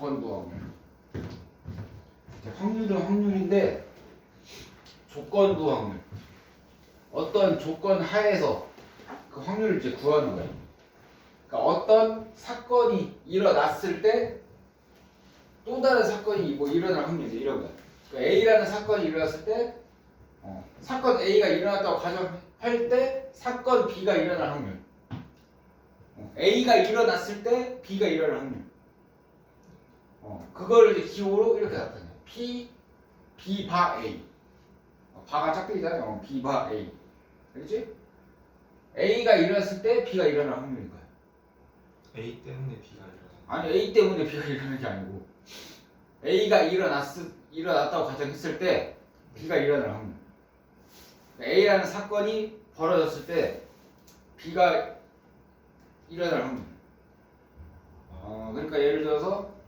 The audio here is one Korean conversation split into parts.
조건부 확률. 자, 확률은 확률인데 조건부 확률. 어떤 조건 하에서 그 확률을 이제 구하는 거예요. 그러니까 어떤 사건이 일어났을 때 또 다른 사건이 뭐 일어날 확률이 이런 거야. 그러니까 A라는 사건이 일어났을 때 어, 사건 A가 일어났다고 가정할 때 사건 B가 일어날 확률. 어, A가 일어났을 때 B가 일어날 확률. 어, 이제 기호로 이렇게 나타내요. P, B 바 A. 어, 바가 짝대기잖아요. 어, B 바 A. 알겠지? A가 일어났을 때 B가 일어날 확률인 거야. A 때문에 B가 일어나. 아니 A 때문에 B가 일어나는 게 아니고 A가 일어났 일어났다고 가정했을 때 B가 일어날 확률. A라는 사건이 벌어졌을 때 B가 일어날 확률. 어, 그러니까 예를 들어서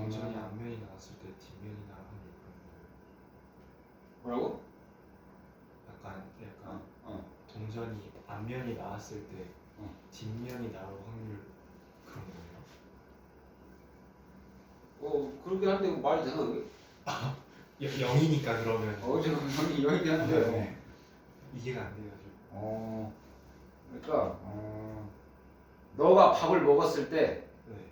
동전이 음. 앞면이 나왔을 때 뒷면이 그런 거. 뭐라고? 약간 약간 어, 어. 동전이 앞면이 나왔을 때 어. 뒷면이 나올 확률 그런 거예요. 어 그러긴 한데 말이 되나 그게? 여- 0이니까 그러면 어 지금 형이 여기 한데. 네. 이해가 안 돼가지고. 어 그러니까 어, 너가 밥을 먹었을 때 네.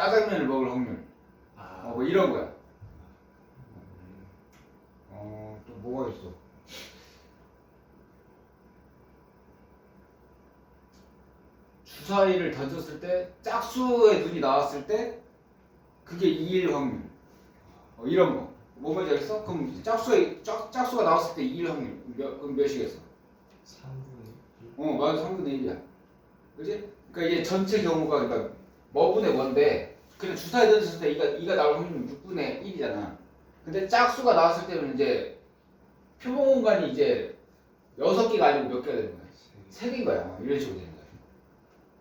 짜장면을 먹을 확률. 아. 어, 뭐 이런 거야. 음. 어, 또 뭐가 있어? 주사위를 던졌을 때 짝수의 눈이 나왔을 때 그게 2일 확률. 어, 이런 거. 뭐 뭔지 알겠어? 그럼 짝수의 짝, 짝수가 나왔을 때 2일 확률. 몇, 그럼 몇이겠어? 3분의 1. 어, 맞아. 3분의 1이야. 그지? 그러니까 이게 전체 경우가 그러니까 뭐분의 뭔데 그냥 주사위 던졌을 때 이가 이가 나올 확률은 6분의 1이잖아. 근데 짝수가 나왔을 때는 이제 표본 공간이 이제 여섯 개가 아니고 몇 개가 되는 거야? 세 개. 세 개인 거야. 어, 이런 식으로 되는 거야.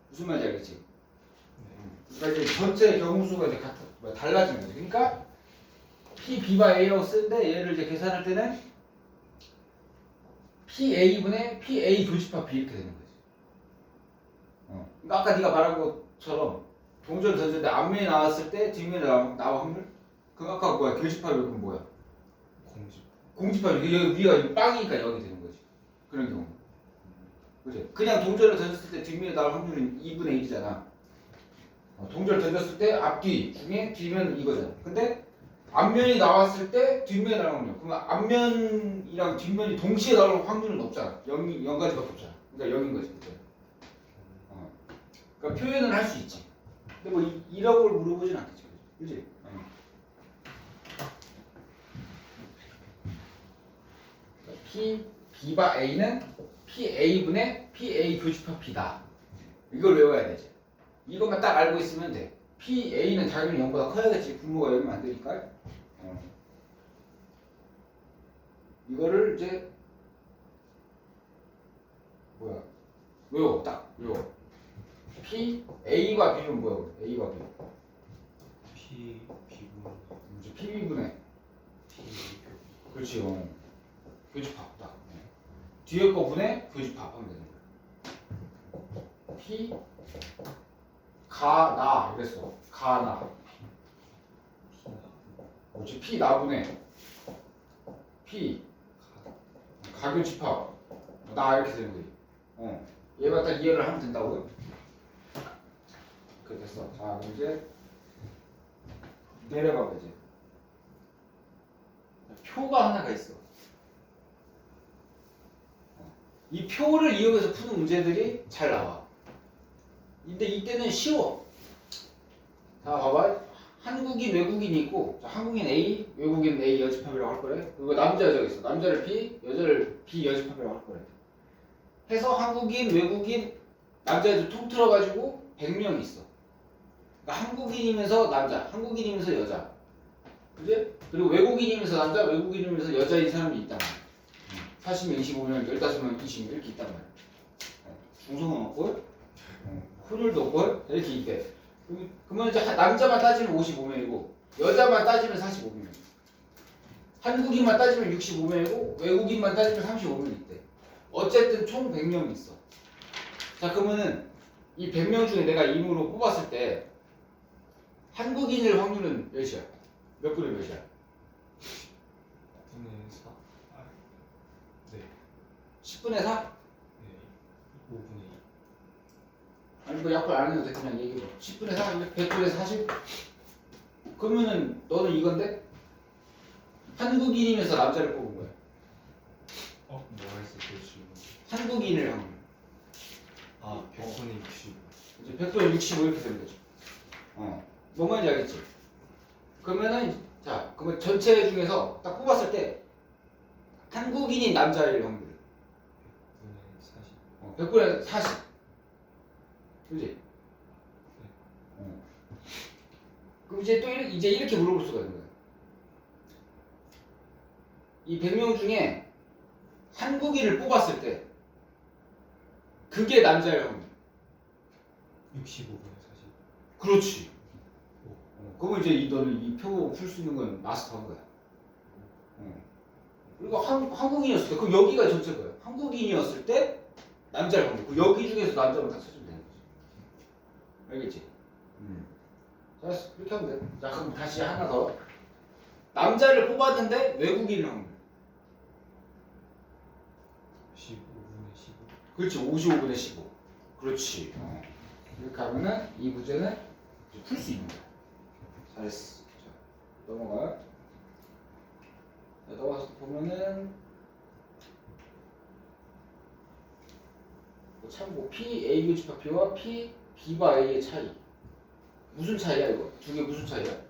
무슨 말인지 알겠지? 네. 그러니까 이제 전체 경우수가 이제 뭐 달라지는 거지. 그러니까 P, B바 A라고 쓰는데 얘를 이제 계산할 때는 P A분의 P A 교집합 B 이렇게 되는 거지. 어. 그러니까 아까 네가 말한 것처럼 동전 던졌는데 앞면이 나왔을 때 뒷면이 나와, 나와 확률? 그 아까 뭐야 교집합이 그럼 뭐야? 공집. 공집합이 여기 위가 이 빵이니까 여기 되는 거지. 그런 경우. 그지? 그냥 동전을 던졌을 때 뒷면에 나올 확률은 2분의 1이잖아. 어, 동전을 던졌을 때 앞뒤 중에 뒷면 이거잖아. 근데 앞면이 나왔을 때 뒷면이 나올 확률. 그러면 앞면이랑 뒷면이 동시에 나올 확률은 없잖아. 0이 0가지밖에 없잖아. 그러니까 0인 거지. 그때. 어. 그러니까 표현을 할 수 있지. 근데 뭐 이- 이런 걸 물어보진 않겠지. 그지? 어. P B바 A는 P A분의 P A 교집합 B다. 이걸 외워야 되지. 이것만 딱 알고 있으면 돼. P A는 당연히 0보다 커야겠지. 분모가 0이면 안 되니까. 어. 이거를 이제 뭐야? 외워. 딱 외워. P A과 B는 뭐야? A과 B. P B분 이제 P B분의 P 교. 그렇지. 어. 교집합 딱. 네. 뒤에 거 분의 교집합 하면 되는 거야. P 가나 이랬어. 가나. 그렇지. P 나분의 P 가. 가교집합 나 이렇게 되는 거지. 어. 얘가 딱 이해를 하면 된다고요? 그래 됐어. 자 그럼 이제 내려가 보지. 표가 하나가 있어. 어. 이 표를 이용해서 푸는 문제들이 잘 나와. 근데 이때는 쉬워. 자 봐봐. 한국인 외국인이 있고 자, 한국인 A 외국인 A 여집합이라고 할 거래. 그리고 남자 여자가 있어. 남자를 B 여자를 B 여집합이라고 할 거래. 해서 한국인 외국인 남자애들 통틀어 가지고 100명 있어. 그러니까 한국인이면서 남자, 한국인이면서 여자. 그지? 그리고 외국인이면서 남자, 외국인이면서 여자인 사람이 있단 말이야. 40명, 25명, 15명, 20명 이렇게 있단 말이야. 어, 중성은 없고, 어, 혼혈도 없고 이렇게 있대. 그러면 이제 하- 남자만 따지면 55명이고 여자만 따지면 45명. 한국인만 따지면 65명이고 외국인만 따지면 35명 있대. 어쨌든 총 100명이 있어. 자 그러면은 이 100명 중에 내가 임으로 뽑았을 때 한국인일 확률은 몇이야? 몇 분의 몇이야? 분의 4. 아, 네. 10분의 4? 네. 5분의 2. 아니 뭐 약분 안 해도 돼 그냥 얘기해 10분의 4? 100분의 40? 그러면은 너는 이건데? 한국인이면서 남자를 뽑은 거야 어? 뭐가 있어? 그 질문. 한국인일 확률 아, 100분의 60. 이제 100분의 65 이렇게 되는 거지 어. 뭔 말인지 알겠지? 그러면은 자 그러면 전체 중에서 딱 뽑았을 때 한국인인 남자일 확률 100분의 40. 어, 100분의 40 그지? 어. 그럼 이제 또 이렇게, 이제 이렇게 물어볼 수가 있는 거야 이 100명 중에 한국인을 뽑았을 때 그게 남자일 확률 65분의 40. 그렇지 어, 그러면 이제 이 너는 이 표 풀 수 있는 건 마스터한 거야. 어. 그리고 한, 한국인이었을 때 그럼 여기가 전체 거야. 한국인이었을 때 남자일 확률 그 여기 중에서 남자만 다 찾으면 되는 거지. 알겠지? 음. 자 이렇게 하면 돼 자 그럼 다시 하나 더. 남자를 뽑았는데 외국인 확률 15분의 15. 그렇지. 55분의 15 그렇지. 어. 이렇게 하면은 이 문제는 풀 수 있는 거야 잘했어 자 넘어가 자, 넘어가서 보면은 뭐 참고 P A 교집합 P와 P B와 A의 차이. 무슨 차이야 이거? 두 개 무슨 차이야?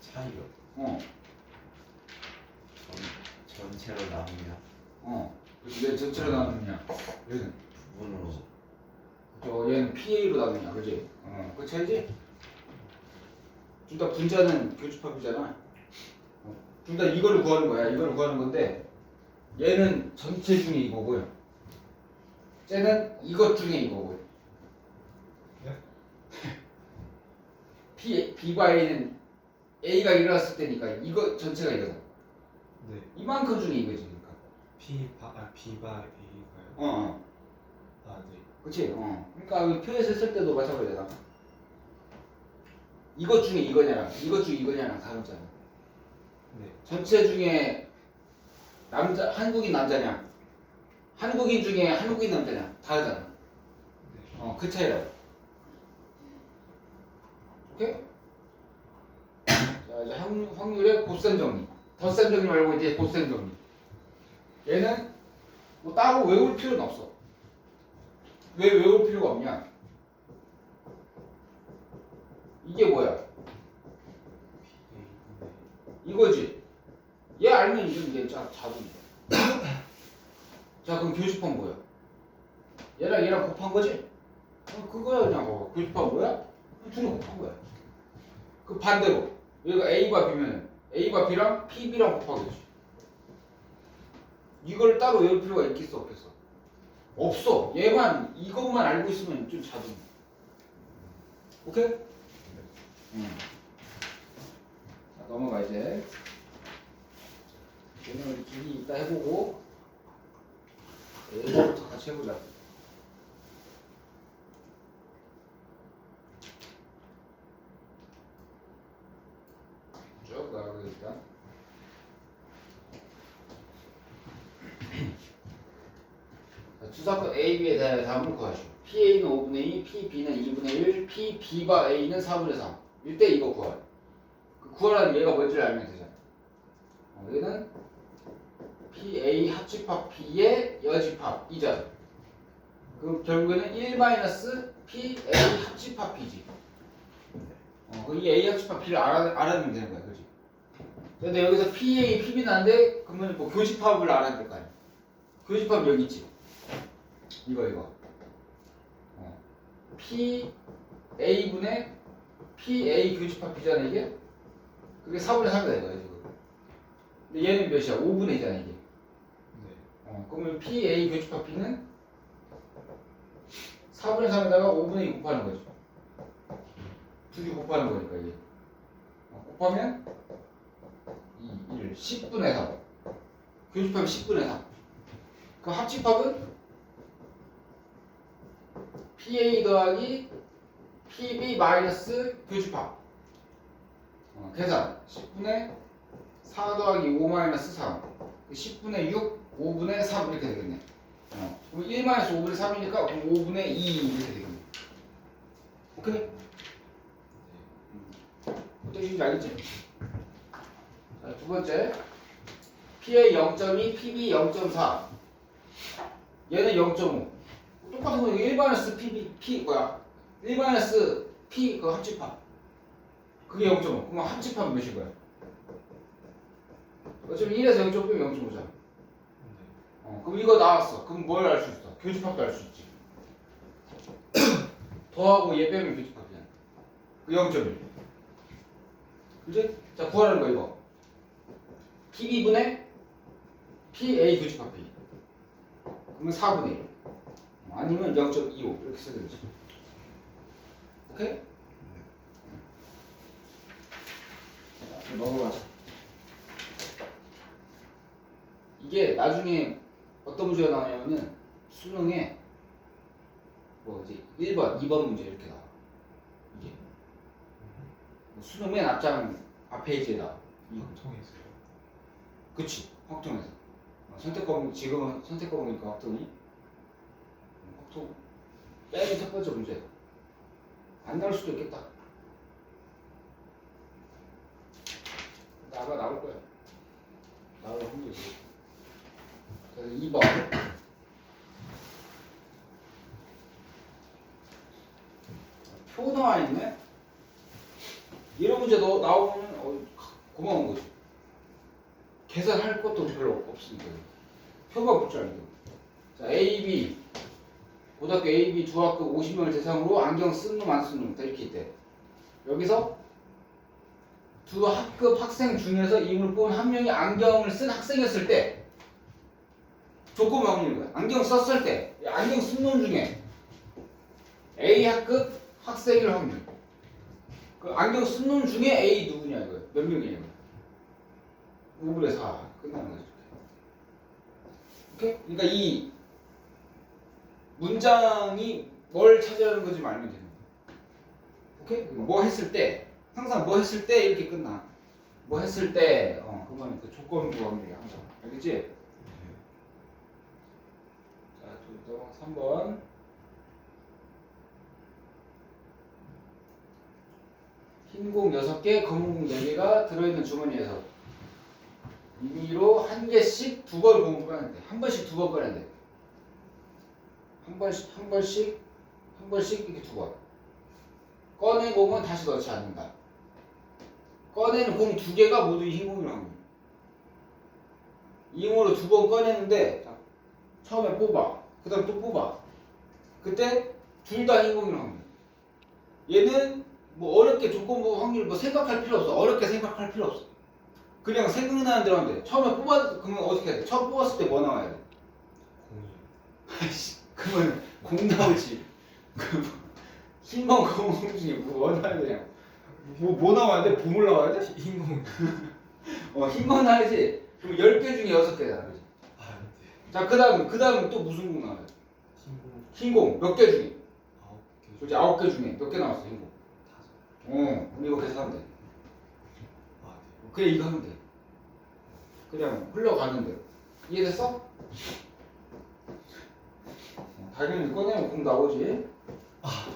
차이요? 어 전, 전체로 나누면 어. 그래서 왜 전체로 나누느냐 얘는 부분으로. 저 얘는 PA로 나누냐? 그지? 어, 그 차이지? 둘 다 분자는 교집합이잖아. 어. 둘다 이거를 구하는 거야. 이거를 구하는 건데 얘는 전체 중에 이거고요. 쟤는 이것 중에 이거고요. 네? P, B과 A는 A가 일어났을 때니까 이거 전체가 이거다 네. 이만큼 중에 이거지 그러니까 P 바, 아, B바 A가요? 어, 어. 아, 네. 그치? 어. 그러니까 이 표에서 쓸 때도 마찬가지잖아. 이것 중에 이거냐랑 이것 중에 이거냐랑 다르잖아. 네. 전체 중에 남자 한국인 남자냐, 한국인 중에 한국인 남자냐 다르잖아. 네. 어, 그 차이라고. 오케이? 자, 이제 확- 확률의 곱셈 정리. 덧셈 정리 말고 이제 곱셈 정리. 얘는 뭐 따로 외울 필요는 없어. 왜 외울 필요가 없냐? 이게 뭐야? 이거지. 얘 알면 이건 이게 자, 자동이야. 자, 그럼 교집합 뭐야? 얘랑 얘랑 곱한 거지? 어, 그거야 그냥 뭐 교집합 뭐야? 둘이 곱한 거야. 그 반대로 얘가 A과 B면 A과 B랑 PB랑 곱하겠지. 이걸 따로 외울 필요가 있겠어 없겠어? 없어. 얘만 이것만 알고 있으면 좀 자동. 오케이? 응. 자 넘어가 이제. 오늘 둘이 이따 해보고 이거부터 같이 해보자. 쭉 나가겠다. 자, 주사건 A, B에 대해 다음을 구하시오. PA는 5분의 2, PB는 2분의 1, PB와 A는 4분의 3. 이때 이거 구하. 그 구하라는 얘가 뭔지를 알면 되잖아. 어, 얘는 PA 합집합 B의 여집합이잖아. 그럼 결국에는 1 마이너스 PA 합집합 B지. 어, 그이 A 합집합 B를 알아, 알아내면 되는 거야, 그렇지? 근데 여기서 PA, PB 나는데 그러면 뭐 교집합을 알아야 될 거 아니야? 교집합 여기 있지. 이거 이거. 어. P A 분의 P A 교집합 B잖아 이게. 그게 4분의 3이다 이거야 지금. 근데 얘는 몇이야? 5분의 2잖아 이게. 네. 어, 그러면 P A 교집합 B는 4분의 3에다가 5분의 2 곱하는 거지. 두개 곱하는 거니까 이게 어, 곱하면 2, 1, 10분의 3 교집합이 10분의 3 그 합집합은 PA 더하기 PB 마이너스 교집합 어, 계산. 10분의 4 더하기 5 마이너스 3 10분의 6, 5분의 3 이렇게 되겠네. 어, 그럼 1 마이너스 5분의 3이니까 그럼 5분의 2 이렇게 되겠네. 오케이? 어떤 식인지 알겠지? 자, 두 번째. PA 0.2, PB 0.4 얘는 0.5 똑같은 거 1 마이너스 PB, P 뭐야 1 마이너스 P 그 합집합 그게 0.5 그럼 합집합은 몇인 거야? 어차피 1에서 0.5 빼면 0.5잖아 네. 어, 그럼 이거 나왔어. 그럼 뭘 알 수 있어? 교집합도 알 수 있지. 더하고 얘 빼면 교집합이야. 그 0.1. 그지? 자, 구하라는 거 이거. PB분의 PA 교집합 B. 그러면 4분의 1. 아니면 0.25 이렇게 쓰든지. 오케이? 자, 넘어가자. 이게 나중에 어떤 문제가 나오냐면은 수능에 뭐지 1번, 2번 문제 이렇게 나와. 이게 뭐 수능 맨 앞장 앞 페이지에 나와. 이거. 통했어요. 그치 확통에서 어, 선택 과목 지금은 선택 과목이니까 확통이 음, 확통 빼기 첫 번째 문제 안 나올 수도 있겠다. 나가 나올 거야. 나올 확률이 있어. 그래서 2번 표 나와 있네. 이런 문제 너 나오면 어, 고마운 거지. 계산할 것도 별로 없으니까 표가 붙지 않고 자 A, B 고등학교 A, B 두 학급 50명을 대상으로 안경 쓴 놈 안 쓴 놈 이렇게 있대 여기서 두 학급 학생 중에서 이름을 뽑은 한 명이 안경을 쓴 학생이었을 때 조건 확률인 거야? 안경 썼을 때이 안경 쓴 놈 중에 A 학급 학생일 확률. 그 안경 쓴 놈 중에 A 누구냐 이거야 몇 명이냐 5분의 4 끝나는 거죠. 오케이? 그러니까 이 문장이 뭘 차지하는 건지 알면 되는 거야. 오케이? 뭐 했을 때 항상 뭐 했을 때 이렇게 끝나. 뭐 했을 때 어, 그건 그 조건부 확률이 항상. 알겠지? 자, 또 3번. 흰공 6개, 검은 공 4개가 들어있는 주머니에서 임의로 한 개씩 두번 돼. 한 번씩 두 번 꺼내야 돼. 한 번씩 한 번씩 한 번씩 이렇게 두 번. 꺼낸 공은 다시 넣지 않는다. 꺼내는 공두 개가 모두 흰 공이라고 합니다. 이용으로 두 번 꺼내는데 자, 처음에 뽑아. 그다음 또 뽑아. 그때 둘 다 흰 공이라고 합니다. 얘는 뭐 어렵게 조건부 확률 뭐 생각할 필요 없어. 어렵게 생각할 필요 없어. 그냥 생각나는 대로 하면 돼. 처음에 뽑았, 그러면 어떻게 해야 돼? 처음 뽑았을 때 뭐 나와야 돼? 공이. 아이씨, 그러면 공 나오지. 그 흰공 공 중에 뭐 나와야 되냐? 뭐, 뭐 나와야 돼? 보물 나와야 돼? 흰 공. 어, 흰공 나와야지. 그럼 10개 중에 6개잖아. 그지? 아, 네. 자, 그 다음, 그 다음 또 무슨 공 나와야 돼? 흰 공. 흰공 몇 개 중에? 아홉 개. 그지? 9개 중에 몇 개 나왔어, 흰공? 다섯. 어, 그럼 이거 계산하면 돼. 아, 네. 그래, 이거 하면 돼. 그냥 흘러가는 대로. 이해됐어? 어, 당연히 꺼내면 공 나오지.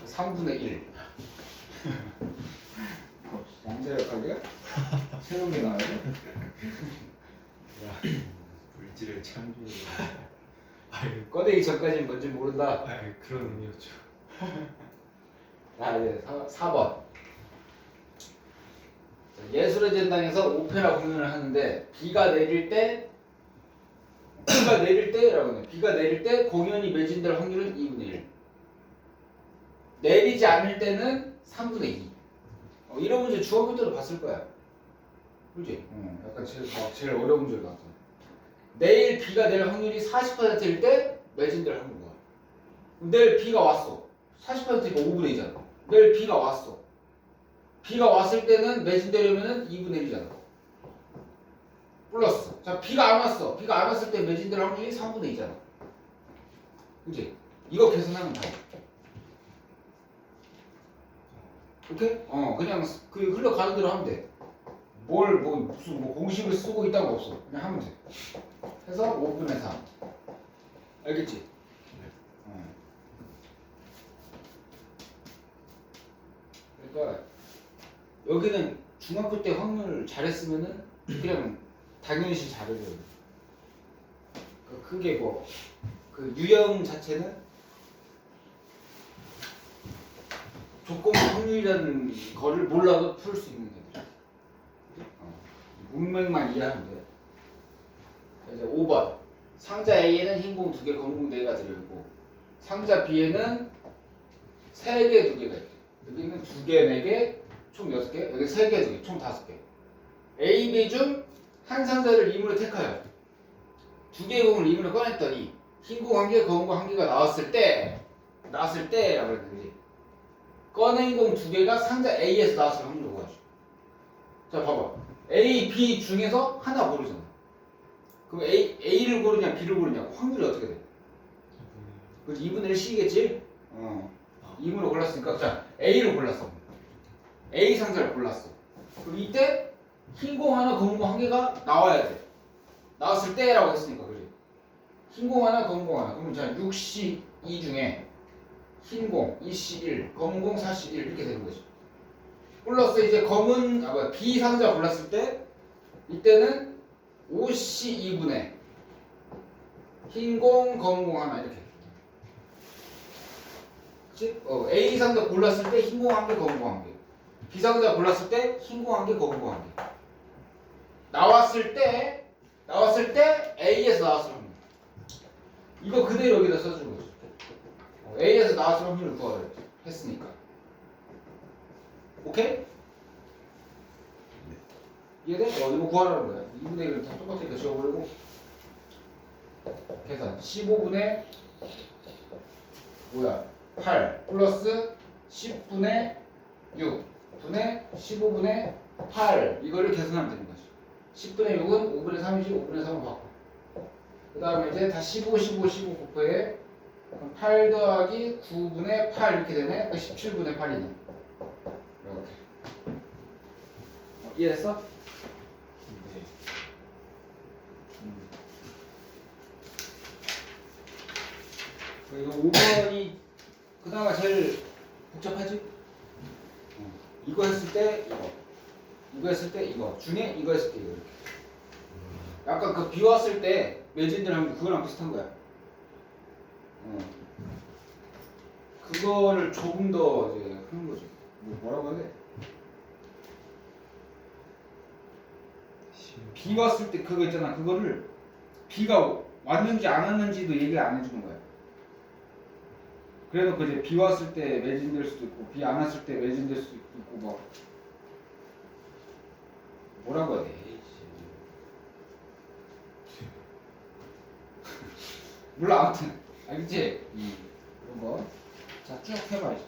3분의 1. 양자역학이야? 새로운 게 나와야 돼? 물질을 창조해. 아유, 꺼내기 전까지는 뭔지 모른다. 아유, 그런 의미였죠. 자, 이제 4, 번 예술의 전당에서 오페라 공연을 하는데 비가 내릴 때 비가 내릴 때라고 해. 비가 내릴 때 공연이 매진될 확률은 2분의 1. 내리지 않을 때는 3분의 2. 어, 이런 문제 중학교 때도 봤을 거야. 그지? 어, 약간 제일, 어, 제일 어려운 문제를 나왔어. 내일 비가 내릴 확률이 40%일 때 매진될 확률이야. 내일 비가 왔어. 40%니까 5분의 2잖아. 내일 비가 왔어. 비가 왔을 때는 매진되려면은 2분의 1이잖아. 플러스. 자, 비가 안 왔어. 비가 안 왔을 때 매진될 확률이 3분의 2잖아. 그지? 이거 계산하면 다. 오케이? 어, 그냥 그 흘러가는 대로 하면 돼. 뭘, 뭐, 무슨 뭐 공식을 쓰고 있다고 없어. 그냥 하면 돼. 해서 5분의 3. 알겠지? 어. 그러니까 여기는 중학교 때 확률 잘했으면은 그냥 당연시 돼. 그- 그게 뭐, 그 유형 자체는 조건 확률이라는 거를 몰라도 풀 수 있는 애들. 어. 문맥만 이해하면 돼. 자, 이제 5번. 상자 A에는 흰공 2개, 검공 4개가 들어있고 상자 B에는 3개, 2개가 있대. 여기는 2개, 4개, 총 6개, 여기 3개, 2개, 총 5개. A, B 중 한 상자를 임으로 택하여 두 개의 공을 임으로 꺼냈더니 흰 공 한 개, 검은 공 한 개가 나왔을 때 나왔을 때라고 그랬는지 꺼낸 공 두 개가 상자 A에서 나왔을 확률을 구하죠. 자 봐봐 A, B 중에서 하나 고르잖아. 그럼 A, A를 고르냐 B를 고르냐 확률이 어떻게 돼? 그렇지 2분의 1씩이겠지? 어 2분을 골랐으니까 자 A를 골랐어 A 상자를 골랐어 그럼 이때 흰 공 하나 검은 공 한 개가 나와야 돼 나왔을 때라고 했으니까 그지 흰 공 하나 검은 공 하나 그러면 자 6C 2 중에 흰 공 2C 1 검은 공 4C 1 이렇게 되는 거지 플러스 이제 검은 아 뭐야 B 상자 골랐을 때 이때는 5C 2분의 흰 공 검은 공 하나 이렇게 그치? 어, A 상자 골랐을 때 흰 공 한 개, 검은 공 한 개. B 상자 골랐을 때 흰공한 개, 검은 공한 개. 나왔을 때 나왔을 때 A에서 나왔을 확률. 이거 그대로 여기다 써주는 거지. 어, A에서 나왔을 확률을 구하라. 했으니까. 오케이? 이해돼? 어, 이거 구하라는 거야. 2분의 1은 다 똑같으니까 지워버리고. 계산. 15분의 뭐야? 8 플러스 10분의 6 분의 15분의 8 이거를 계산하면 되는 거지 10분의 6은 5분의 3이지 5분의 3을 바꿔. 그 다음에 이제 다 15, 15, 15 곱해. 그럼 8 더하기 9분의 8 이렇게 되네. 그 17분의 8이네. 이렇게. 어, 이해했어? 네. 그리고 5번이 그나마 제일 복잡하지? 어, 이거 했을 때 이거 이거 했을 때 이거 중에 이거 했을 때 이거 이렇게. 약간 그 비 왔을 때 매진들 하면 그거랑 비슷한 거야. 어. 그거를 조금 더 이제 하는 거지. 뭐 뭐라고 해야 돼? 비 왔을 때 그거 있잖아. 그거를 비가 왔는지 안 왔는지도 얘기 안 해주는 거야 그래놓고 이제 비 왔을 때 매진될 수도 있고 비 안 왔을 때 매진될 수도 있고 뭐 뭐라고 해야 돼? 몰라 아무튼 알겠지? 그런 거. 자 쭉 해봐 이제.